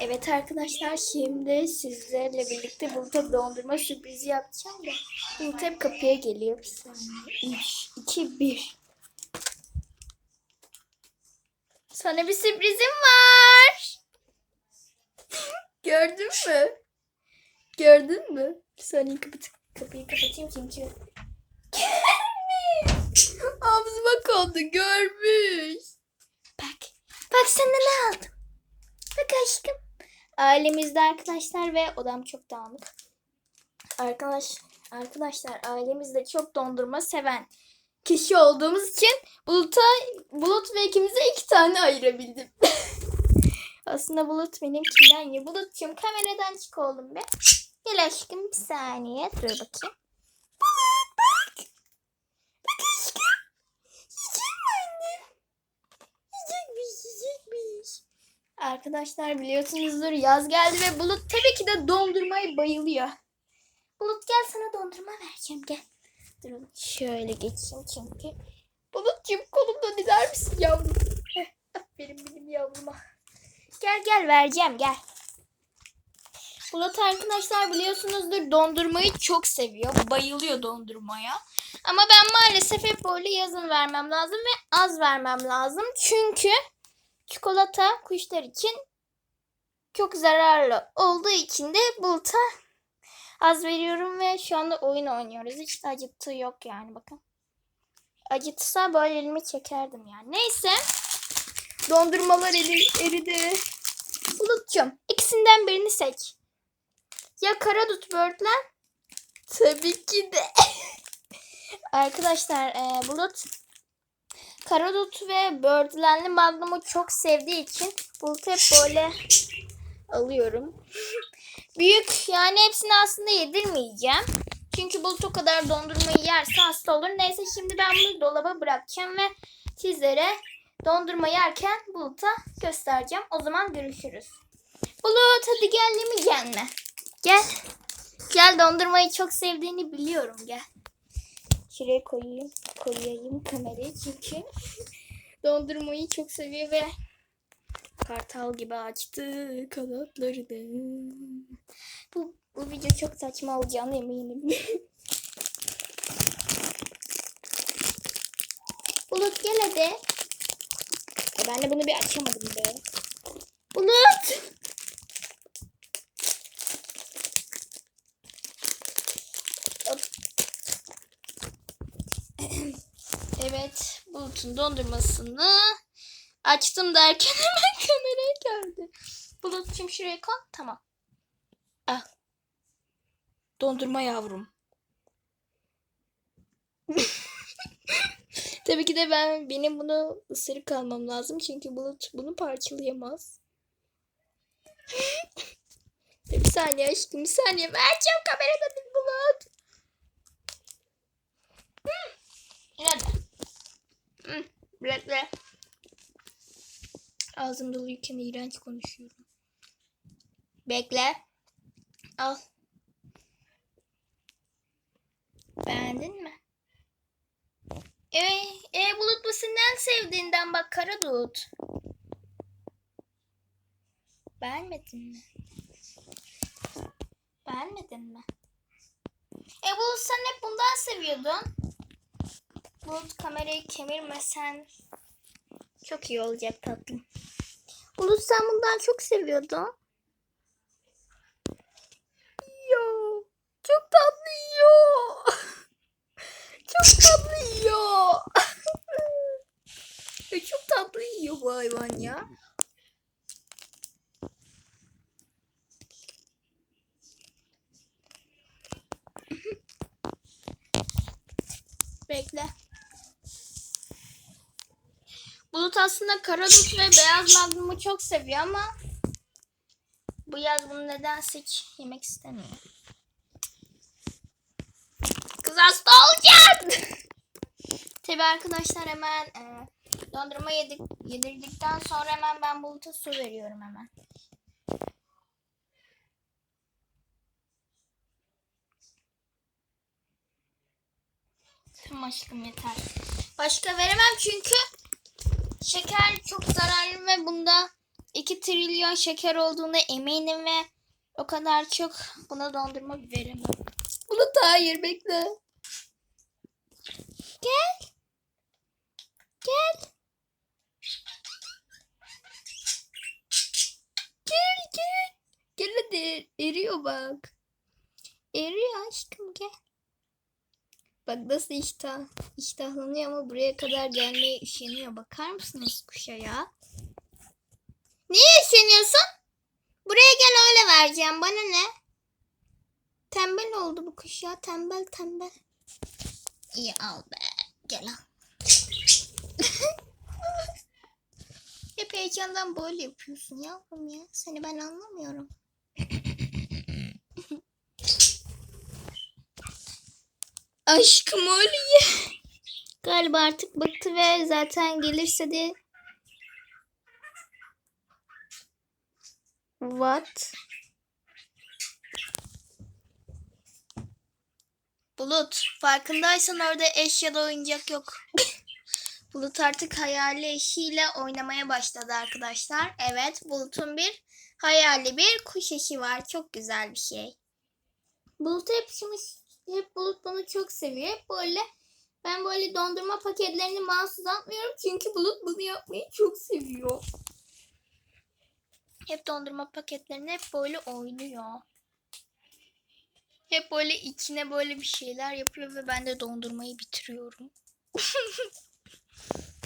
Evet arkadaşlar şimdi sizlerle birlikte Bulut'a dondurma sürprizi yapacağım da Bulut kapıya geliyor. Bir saniye. 3, 2, 1. Sana bir sürprizim var. Gördün mü? Gördün mü? Bir saniye kapat kapıyı kapatayım çünkü. Görmüş. Ağzıma kondu görmüş. Bak. Bak sana ne aldım. Bak aşkım. Ailemizde arkadaşlar ve odam çok dağınık. Arkadaş, arkadaşlar ailemizde çok dondurma seven kişi olduğumuz için Bulut'a, Bulut ve ikimize iki tane ayırabildim. Aslında Bulut benimkinden ya. Bulut'cum kameradan çık oğlum be. Gel aşkım bir saniye. Dur bakayım. Bulut bak. Bak aşkım. Yiyecek mi annem? Yiyecekmiş, yiyecekmiş. Arkadaşlar biliyorsunuzdur yaz geldi ve Bulut tabii ki de dondurmayı bayılıyor. Bulut gel sana dondurma vereceğim gel. Durun şöyle geçeyim çünkü. Bulut'cum kolumdan gider misin yavrum? Aferin benim yavruma. Gel gel vereceğim gel. Bulut arkadaşlar biliyorsunuzdur dondurmayı çok seviyor. Bayılıyor dondurmaya. Ama ben maalesef hep böyle yazın vermem lazım ve az vermem lazım. Çünkü çikolata kuşlar için çok zararlı olduğu için de Bulut'a az veriyorum ve şu anda oyun oynuyoruz. Hiç de acıttığı yok yani bakın. Acıtsa böyle elimi çekerdim yani. Neyse. Dondurmalar eri, eridi. Bulut'cum ikisinden birini seç. Ya Karadut Bird'ler? Tabii ki de. Arkadaşlar e, Bulut Karadut ve böğürtlenli magnumu çok sevdiği için Bulut hep böyle alıyorum. Büyük yani hepsini aslında yedirmeyeceğim. Çünkü Bulut o kadar dondurmayı yerse hasta olur. Neyse şimdi ben bunu dolaba bırakacağım ve sizlere dondurma yerken Bulut'a göstereceğim. O zaman görüşürüz. Bulut hadi gel mi gelme. Gel. Gel dondurmayı çok sevdiğini biliyorum gel. Şuraya koyayım. Koyayım kamerayı çünkü dondurmayı çok seviyor ve kartal gibi açtı kanatlarını. Bu, bu video çok saçma olacağını eminim. Bulut gel hadi. E ben de bunu bir açamadım be. Bulut! Evet, Bulut'un dondurmasını açtım derken hemen kameraya geldi. Bulut'cum şuraya koy. Tamam. Al. Dondurma yavrum. Tabii ki de ben benim bunu ısırık almam lazım çünkü Bulut bunu parçalayamaz. bir saniye aşkım bir saniye vereceğim kamerada bir Bulut. Bekle. Ağzım doluyken iğrenç konuşuyorum. Bekle. Al. Beğendin mi? E, e Bulut en sevdiğinden bak kara Bulut. Beğenmedin mi? Beğenmedin mi? E Bulut sen hep bundan seviyordun. Bulut kamerayı kemirmesen çok iyi olacak tatlım. Bulut sen bundan çok seviyordun. Yo, çok tatlı yiyor. çok tatlı. E, çok tatlı yiyor bu hayvan ya. Bekle. Bulut aslında karadut ve beyaz magnumu çok seviyor ama bu yaz bunu nedense hiç yemek istemiyor. Kız hasta olacaksın. Tabi arkadaşlar hemen e, dondurma yedik, yedirdikten sonra hemen ben Bulut'a su veriyorum hemen. Tamam aşkım yeter. Başka veremem çünkü şeker çok zararlı ve bunda 2 trilyon şeker olduğuna eminim ve o kadar çok buna dondurma veremem. Bulut hayır bekle. Gel. Gel. Gel gel. Gel hadi eriyor bak. Eriyor aşkım gel. Bak nasıl iştah, iştahlanıyor ama buraya kadar gelmeye üşeniyor. Bakar mısınız kuşa ya? Niye üşeniyorsun? Buraya gel öyle vereceğim. Bana ne? Tembel oldu bu kuş ya. Tembel tembel. İyi al be. Gel al. Hep heyecandan böyle yapıyorsun yavrum ya. Seni ben anlamıyorum. Aşkım öyle Galiba artık bıktı ve zaten gelirse de What? Bulut, farkındaysan orada eş ya da oyuncak yok. Bulut artık hayali eşiyle oynamaya başladı arkadaşlar. Evet, Bulut'un bir hayali bir kuş eşi var. Çok güzel bir şey. Bulut hep, hep Bulut bunu çok seviyor. Hep böyle ben böyle dondurma paketlerini mahsus atmıyorum. Çünkü Bulut bunu yapmayı çok seviyor. Hep dondurma paketlerini hep böyle oynuyor. Hep böyle içine böyle bir şeyler yapıyor ve ben de dondurmayı bitiriyorum.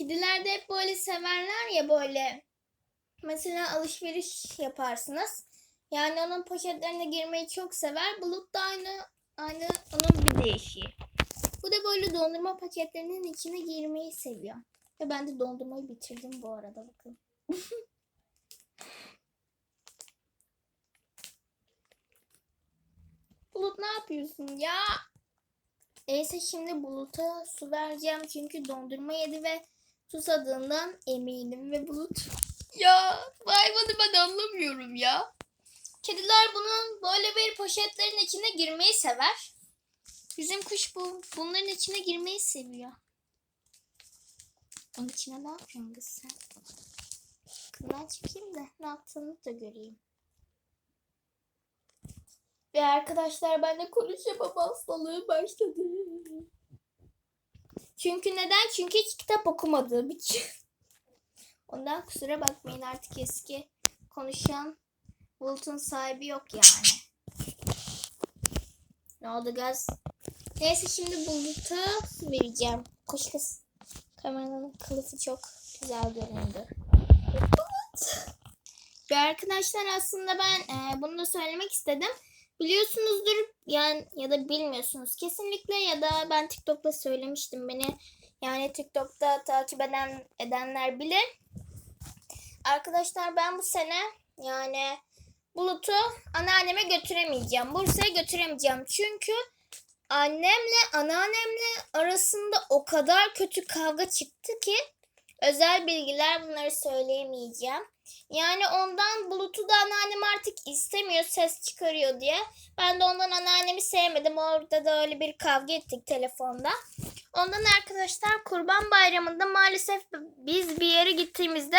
Kediler de hep böyle severler ya böyle. Mesela alışveriş yaparsınız. Yani onun poşetlerine girmeyi çok sever. Bulut da aynı aynı onun bir değişiği. Bu da böyle dondurma paketlerinin içine girmeyi seviyor. Ve ben de dondurmayı bitirdim bu arada bakın. Bulut ne yapıyorsun ya? Neyse şimdi Bulut'a su vereceğim çünkü dondurma yedi ve susadığından eminim ve Bulut ya hayvanı ben anlamıyorum ya. Kediler bunun böyle bir poşetlerin içine girmeyi sever. Bizim kuş bu bunların içine girmeyi seviyor. Onun içine ne yapıyorsun kız sen? Kından çıkayım da ne yaptığını da göreyim. Ve arkadaşlar ben de konuşamam hastalığı başladı. Çünkü neden? Çünkü hiç kitap okumadığım için. Ondan kusura bakmayın artık eski konuşan Bulut'un sahibi yok yani. Ne oldu gaz? Neyse şimdi Bulut'a vereceğim. Koş kız. Kameranın kılıfı çok güzel göründü. Bulut. Ve arkadaşlar aslında ben e, bunu da söylemek istedim. Biliyorsunuzdur yani ya da bilmiyorsunuz kesinlikle ya da ben TikTok'ta söylemiştim beni yani TikTok'ta takip eden edenler bilir. Arkadaşlar ben bu sene yani Bulut'u anneanneme götüremeyeceğim. Bursa'ya götüremeyeceğim. Çünkü annemle anneannemle arasında o kadar kötü kavga çıktı ki özel bilgiler bunları söyleyemeyeceğim. Yani ondan Bulut'u da anneannem artık istemiyor ses çıkarıyor diye. Ben de ondan anneannemi sevmedim. Orada da öyle bir kavga ettik telefonda. Ondan arkadaşlar Kurban Bayramı'nda maalesef biz bir yere gittiğimizde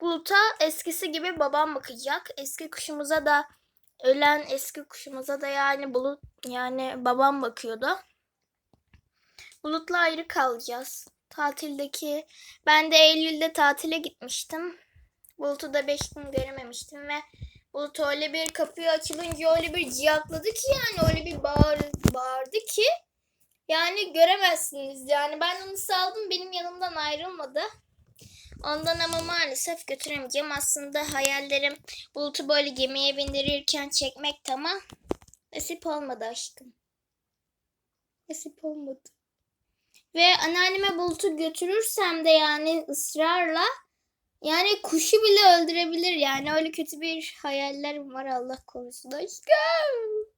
Bulut'a eskisi gibi babam bakacak. Eski kuşumuza da ölen eski kuşumuza da yani Bulut yani babam bakıyordu. Bulut'la ayrı kalacağız. Tatildeki ben de Eylül'de tatile gitmiştim. Bulut'u da 5 gün görememiştim ve Bulut öyle bir kapıyı açılınca öyle bir ciyakladı ki yani öyle bir bağır, bağırdı ki yani göremezsiniz. Yani ben onu saldım benim yanımdan ayrılmadı. Ondan ama maalesef götüremeyeceğim. Aslında hayallerim Bulut'u böyle gemiye bindirirken çekmek ama nasip olmadı aşkım. Nasip olmadı. Ve anneanneme Bulut'u götürürsem de yani ısrarla yani kuşu bile öldürebilir yani öyle kötü bir hayallerim var Allah korusun aşkım.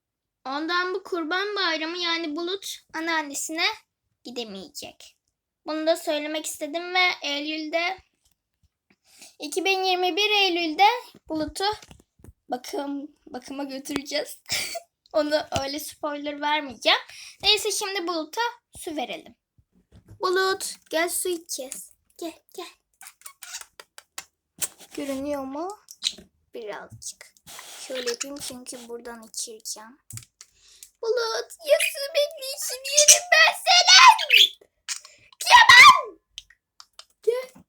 Ondan bu kurban bayramı yani Bulut anneannesine gidemeyecek. Bunu da söylemek istedim ve Eylül'de 2021 Eylül'de Bulut'u bakım bakıma götüreceğiz. Onu öyle spoiler vermeyeceğim. Neyse şimdi Bulut'a su verelim. Bulut gel su içeceğiz. Gel gel. Görünüyor mu? Birazcık. Şöyle yapayım çünkü buradan içireceğim. Bulut ya su bekleyişini yerim ben senin. Yaman. Gel.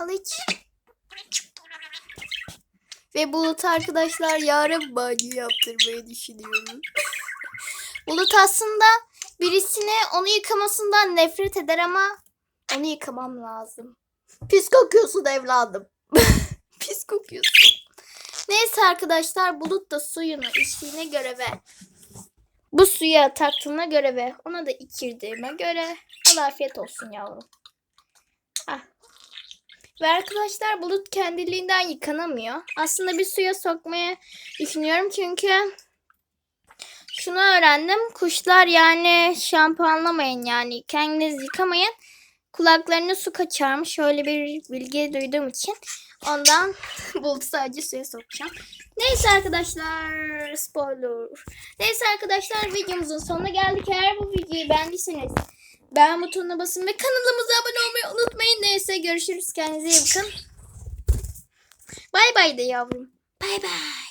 Al iç. Ve Bulut arkadaşlar yarın banyo yaptırmayı düşünüyorum. Bulut aslında birisine onu yıkamasından nefret eder ama onu yıkamam lazım. Pis kokuyorsun evladım. Pis kokuyorsun. Neyse arkadaşlar Bulut da suyunu içtiğine göre ve bu suya taktığına göre ve ona da içirdiğime göre ona afiyet olsun yavrum. Ah. Ve arkadaşlar Bulut kendiliğinden yıkanamıyor. Aslında bir suya sokmaya düşünüyorum çünkü şunu öğrendim. Kuşlar yani şampuanlamayın yani kendiniz yıkamayın. Kulaklarına su kaçarmış. Şöyle bir bilgi duyduğum için. Ondan Bulut'u sadece suya sokacağım. Neyse arkadaşlar spoiler. Neyse arkadaşlar videomuzun sonuna geldik. Eğer bu videoyu beğendiyseniz beğen butonuna basın ve kanalımıza abone olmayı unutmayın. Neyse görüşürüz. Kendinize iyi bakın. Bay bay de yavrum. Bay bay.